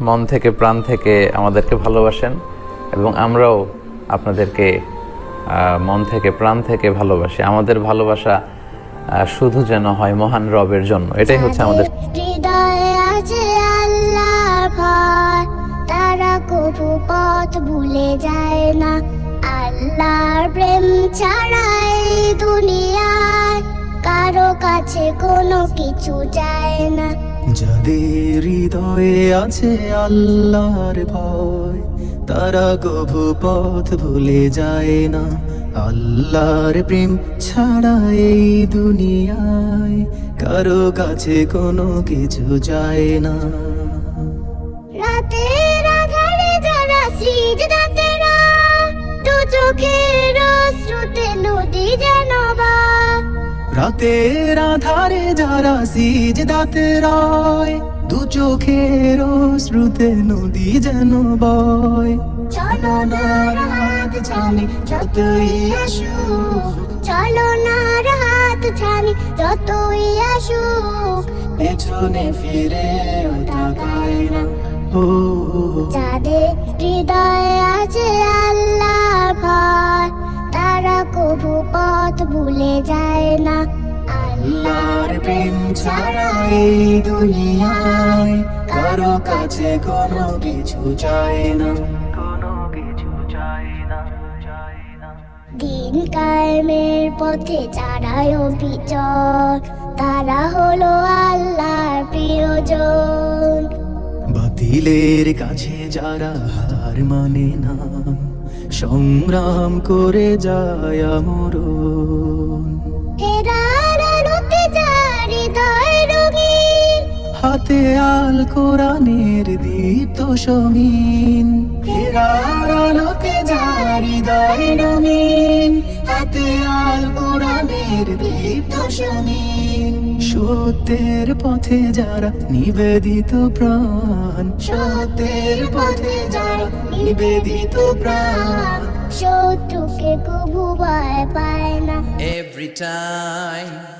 মন থেকে প্রাণ থেকে আমাদেরকে ভালোবাসেন এবং আমরাও আপনাদেরকে মন থেকে প্রাণ থেকে ভালোবাসি। আমাদের ভালোবাসা শুধু যেন হয় মহান রবের জন্য। এটাই হচ্ছে আমাদের তারা পথ ভুলে যায় না। আল্লাহর প্রেম ছাড়া এই দুনিয়ায় কারও কাছে কোনো কিছু যায় না। যাদের হৃদয়ে আছে আল্লাহর ভয় তারা গভু পথ ভুলে যায় না। আল্লাহর প্রেম ছাড়া এই দুনিয়ায় কারও কাছে কোনো কিছু যায় না। রাতের আধারে যারা সিজদাতেরা দু চোখের রাতের আধারে যারা সিজ দাতে রয় দু চোখের শ্রুতে নদী যেন বয়। চলো না রাত ছানি যতই আসুক। চলো না রাত ছানি যতই আসুক। পেছনে ফিরে তাকায় না। ও যাদের হৃদয়ে আছে আল্লাহর ছাড়া এই দুনিয়ায় কারও কাছে কোনো কিছু চায় না। কোনো কিছু না দিন কায়েমের পথে যারাই অভিযোগ তারা হলো আল্লাহর প্রিয়জন। বাতিলের কাছে যারা হার মানে না সংগ্রাম করে যায় আমরণ রঙিন হাতে আল কোরআনের দীপ্ত সমীন ফেরার আলোতে যার হৃদয় রঙিন হাতে আল কোরআনের দীপ্ত সমীন সত্যের পথে যারা নিবেদিত প্রাণ। সত্যের পথে যারা নিবেদিত প্রাণ। শত্রুকে কবু ভয় পায় না। Every time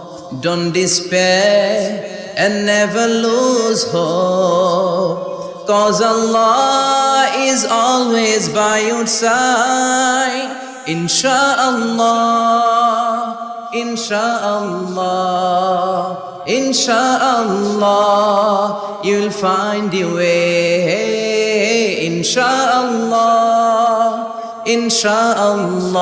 Don't despair and never lose hope. Cause Allah is always by your side. Insha'Allah, Insha'Allah, Insha'Allah, you'll find your way. Insha'Allah, Insha'Allah,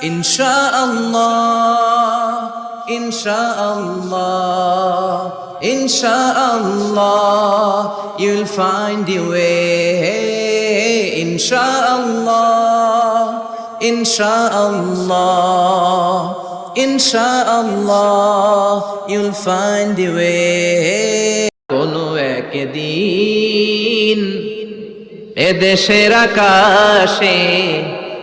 Insha'Allah, Insha'Allah, Insha'Allah, you'll find your way. Insha'Allah, Insha'Allah, Insha'Allah, you'll find your way. কোনো একদিন এদেশের আকাশে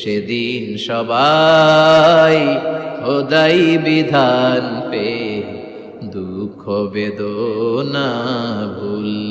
সেদিন সবাই খোদাই বিধান pay দুঃখ বেদনা ভুলবে